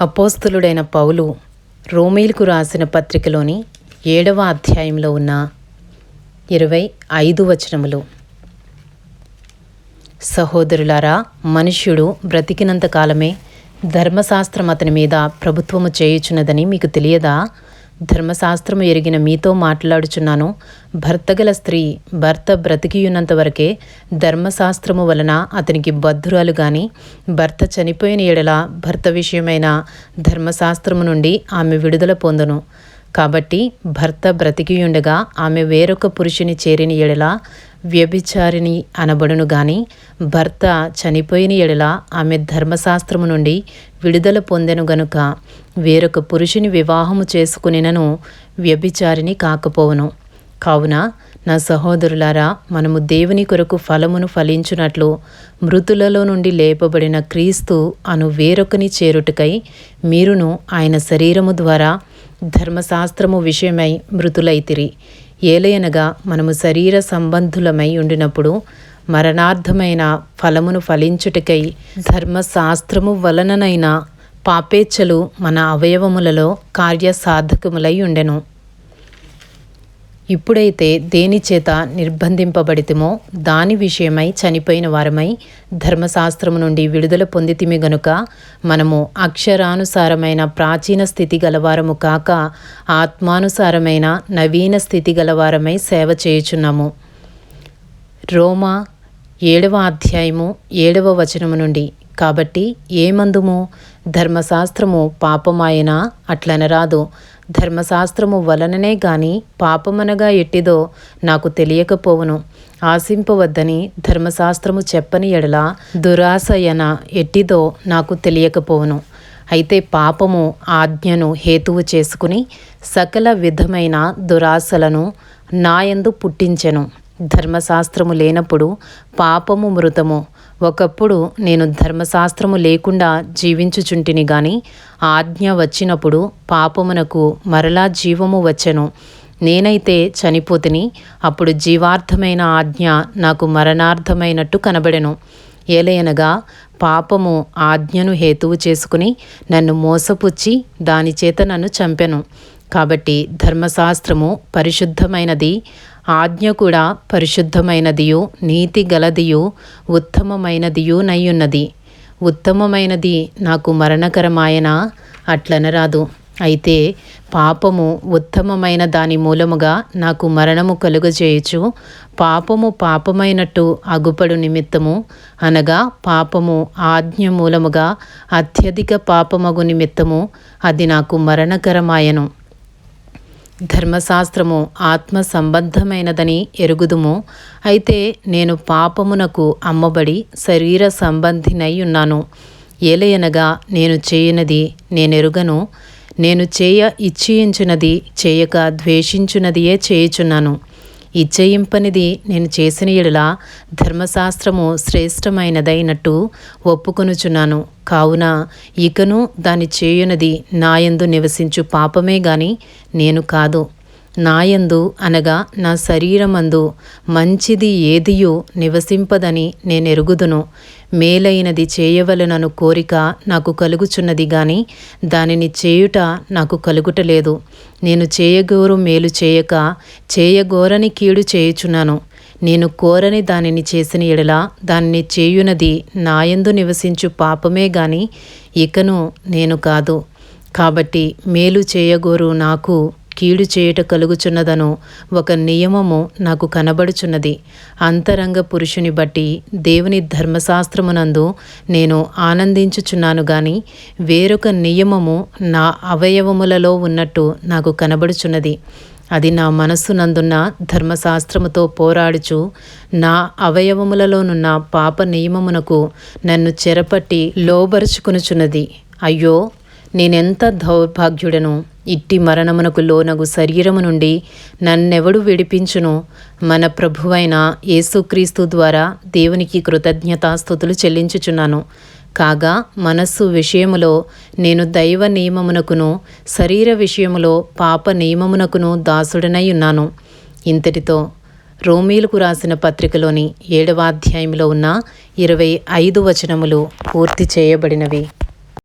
అపోస్తులుడైన పౌలు రోమీలకు రాసిన పత్రికలోని ఏడవ అధ్యాయంలో ఉన్న ఇరవై ఐదు వచనములు. సహోదరులారా మనుష్యుడు బ్రతికినంత కాలమే ధర్మశాస్త్రం అతని మీద ప్రభుత్వము చేయుచున్నదని మీకు తెలియదా? ధర్మశాస్త్రము ఎరిగిన మీతో మాట్లాడుచున్నాను. భర్త గల స్త్రీ భర్త బ్రతికియున్నంత వరకే ధర్మశాస్త్రము వలన అతనికి బద్ధురాలు గాని భర్త చనిపోయిన ఎడల భర్త విషయమైన ధర్మశాస్త్రము నుండి ఆమె విడుదల పొందును. కాబట్టి భర్త బ్రతికియుండగా ఆమె వేరొక పురుషుని చేరిన ఎడల వ్యభిచారిణి అనబడును గాని భర్త చనిపోయిన ఎడల ఆమె ధర్మశాస్త్రము నుండి విడుదల పొందెను గనుక వేరొక పురుషుని వివాహము చేసుకునినను వ్యభిచారిని కాకపోవును. కావున నా సహోదరులారా మనము దేవుని కొరకు ఫలమును ఫలించునట్లు మృతులలో నుండి లేపబడిన క్రీస్తు అను వేరొకని చేరుటకై మీరును ఆయన శరీరము ద్వారా ధర్మశాస్త్రము విషయమై మృతులైతిరి. ఏలయనగా మనము శరీర సంబంధులమై ఉండినప్పుడు మరణార్థమైన ఫలమును ఫలించుటకై ధర్మశాస్త్రము వలననైన పాపేచ్ఛలు మన అవయవములలో కార్యసాధకములై ఉండెను. ఇప్పుడైతే దేనిచేత చేత దాని విషయమై చనిపోయిన వారమై ధర్మశాస్త్రము నుండి విడుదల పొందితిమి గనుక మనము అక్షరానుసారమైన ప్రాచీన స్థితి గలవారము కాక ఆత్మానుసారమైన నవీన స్థితి గలవారమై సేవ చేయుచున్నాము. రోమా ఏడవ అధ్యాయము ఏడవ వచనము నుండి కాబట్టి ఏమందుము ధర్మశాస్త్రము పాపమాయనా? అట్లనరాదు. ధర్మశాస్త్రము వలననే గాని పాపమనగా ఎట్టిదో నాకు తెలియకపోవును. ఆశింపవద్దని ధర్మశాస్త్రము చెప్పని ఎడల దురాశయన ఎట్టిదో నాకు తెలియకపోవును. అయితే పాపము ఆజ్ఞను హేతువు చేసుకుని సకల విధమైన దురాశలను నాయందు పుట్టించెను. ధర్మశాస్త్రము లేనప్పుడు పాపము మృతము. ఒకప్పుడు నేను ధర్మశాస్త్రము లేకుండా జీవించుచుంటిని గాని ఆజ్ఞ వచ్చినప్పుడు పాపమునకు మరలా జీవము వచ్చెను. నేనైతే చనిపోతిని అప్పుడు జీవార్థమైన ఆజ్ఞ నాకు మరణార్థమైనట్టు కనబడెను. ఏలయనగా పాపము ఆజ్ఞను హేతువు చేసుకుని నన్ను మోసపుచ్చి దానిచేత నన్ను చంపెను. కాబట్టి ధర్మశాస్త్రము పరిశుద్ధమైనది ఆజ్ఞ కూడా పరిశుద్ధమైనదియు నీతి గలదియు ఉత్తమమైనదియు నయ్యున్నది. ఉత్తమమైనది నాకు మరణకరమాయన అట్లనరాదు అయితే పాపము ఉత్తమమైన దాని మూలముగా నాకు మరణము కలుగజేయచ్చు పాపము పాపమైనట్టు అగుపడు నిమిత్తము అనగా పాపము ఆజ్ఞ మూలముగా అత్యధిక పాపమగు నిమిత్తము అది నాకు మరణకరమాయను. ధర్మశాస్త్రము ఆత్మ సంబంధమైనదని ఎరుగుదుము. అయితే నేను పాపమునకు అమ్మబడి శరీర సంబంధినై ఉన్నాను. ఏలయనగా నేను చేయనది నేనెరుగను. నేను చేయ ఇచ్ఛయించున్నది చేయక ద్వేషించున్నదియే చేయుచున్నాను. ఇచ్చయింపనిది నేను చేసిన ఎడల ధర్మశాస్త్రము శ్రేష్టమైనదైనట్టు ఒప్పుకొనుచున్నాను. కావున ఇకను దాని చేయునది నాయందు నివసించు పాపమే గాని నేను కాదు. నాయందు అనగా నా శరీరమందు మంచిది ఏదియో నివసింపదని నేనెరుగుదును. మేలైనది చేయవలనను కోరిక నాకు కలుగుచున్నది గాని దానిని చేయుట నాకు కలుగుటలేదు. నేను చేయగోరు మేలు చేయక చేయగోరని కీడు చేయుచున్నాను. నేను కోరని దానిని చేసిన ఎడల దానిని చేయునది నాయందు నివసించు పాపమే గాని ఇకను నేను కాదు. కాబట్టి మేలు చేయగోరు నాకు కీడు చేయుట కలుగుచున్నదను. ఒక నియమము నాకు కనబడుచున్నది. అంతరంగ పురుషుని బట్టి దేవుని ధర్మశాస్త్రమునందు నేను ఆనందించుచున్నాను గాని వేరొక నియమము నా అవయవములలో ఉన్నట్టు నాకు కనబడుచున్నది. అది నా మనస్సునందున్న ధర్మశాస్త్రముతో పోరాడుచు నా అవయవములలోనున్న పాప నియమమునకు నన్ను చెరపట్టి లోబరుచుకునుచున్నది. అయ్యో నేనెంత దౌర్భాగ్యుడను? ఇట్టి మరణమునకు లోనగు శరీరము నుండి నన్నెవడు విడిపించును? మన ప్రభువైన యేసుక్రీస్తు ద్వారా దేవునికి కృతజ్ఞతాస్థుతులు చెల్లించుచున్నాను. కాగా మనస్సు విషయములో నేను దైవ నియమమునకును శరీర విషయములో పాప నియమమునకును దాసుడనై ఉన్నాను. ఇంతటితో రోమీలకు రాసిన పత్రికలోని ఏడవ అధ్యాయంలో ఉన్న ఇరవై ఐదు వచనములు పూర్తి చేయబడినవి.